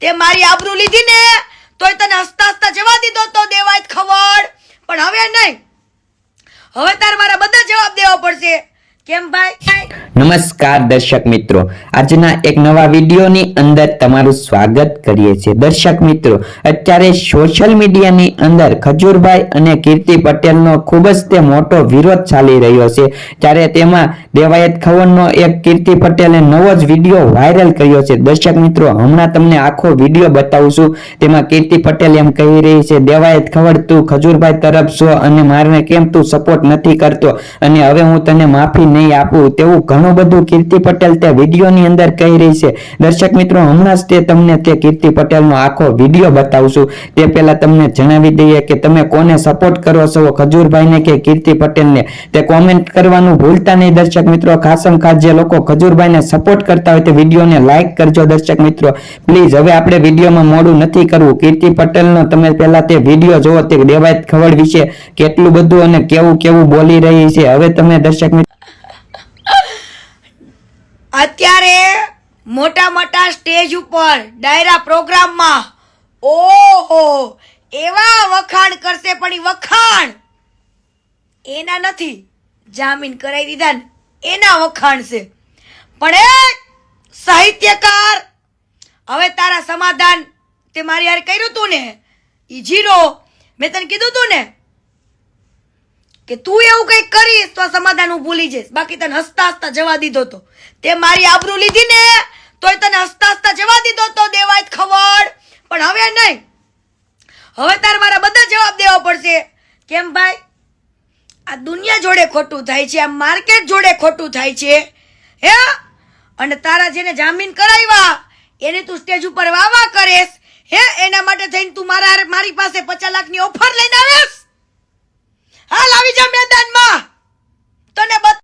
તે મારી આબરૂ લીધી ને તોય તને હસતા હસતા જવા દીધો તો દેવાય ખવડ. પણ હવે નહીં. હવે તારે મારા બધા જવાબ દેવા પડશે. કેમ ભાઈ? નમસ્કાર દર્શક મિત્રો. આજના એક નવા વિડીયોની અંદર તમારું સ્વાગત કરીએ છીએ. દર્શક મિત્રો, અત્યારે સોશિયલ મીડિયાની અંદર ખજૂરભાઈ અને કીર્તિ પટેલનો ખૂબ જ તે મોટો વિરોધ ચાલી રહ્યો છે. ત્યારે તેમાં દેવાયત ખવનનો એક કીર્તિ પટેલે નવો જ વીડિયો વાયરલ કર્યો છે. દર્શક મિત્રો, હમણાં તમને આખો વીડિયો બતાવું છું. તેમાં કીર્તિ પટેલ એમ કહી રહી છે, દેવાયત ખવડ, તું ખજૂરભાઈ તરફ છો અને મારને કેમ તું સપોર્ટ નથી કરતો? અને હવે હું તને માફી નહીં આપું. તેવું ઘણું બધું કીર્તિ પટેલ તે વિડીયોની અંદર કહી રહી છે. દર્શક મિત્રો, હમણાં જ તે તમને તે કીર્તિ પટેલનો આખો વીડિયો બતાવશું. તે પહેલાં તમને જણાવી દઈએ કે તમે કોને સપોર્ટ કરો છો? ખજૂરભાઈને કે કીર્તિ પટેલને? તે કોમેન્ટ કરવાનું ભૂલતા નહીં દર્શક મિત્રો. ખાસમ ખાસ જે લોકો ખજૂરભાઈને સપોર્ટ કરતા હોય તે વિડીયોને લાઇક કરજો દર્શક મિત્રો. પ્લીઝ હવે આપણે વિડીયોમાં મોડું નથી કરવું. કીર્તિ પટેલનો તમે પહેલાં તે વીડિયો જોવો તે દેવાયત ખવડ વિશે કેટલું બધું અને કેવું કેવું બોલી રહી છે. હવે તમે દર્શક મિત્રો અત્યારે મોટા મોટા સ્ટેજ ઉપર ડાયરા પ્રોગ્રામમાં, ઓહો, એવા વખાણ કરશે પણ એ વખાણ એના નથી, જામીન કરાવી દીધા ને એના વખાણ છે. પણ એ સાહિત્યકાર, હવે તારા સમાધાન તે મારી યાર કર્યું તું ને? ઈ જીરો મેં તને કીધું તું ને કે તું એવું કંઈક કરીશ તો સમાધાન હું ભૂલી જઈશ. બાકી તને હસતા હસતા જવા દીધો તો. તે મારી આબરૂ લીધી ને, તોય તને હસતા હસતા જવા દીધો તો દેવાય ખવડ પણ હવે નહીં. હવે તારે મારા બધા જવાબ દેવા પડશે. કેમ ભાઈ? આ દુનિયા જોડે ખોટું થાય છે, આ માર્કેટ જોડે ખોટું થાય છે. હે? અને તારા જેને જામીન કરાવ્યા, એને તું સ્ટેજ ઉપર વાવા કરેશ. હે? એના માટે થઈને તું મારા મારી પાસે પચાસ લાખની ઓફર લઈને આવેશ.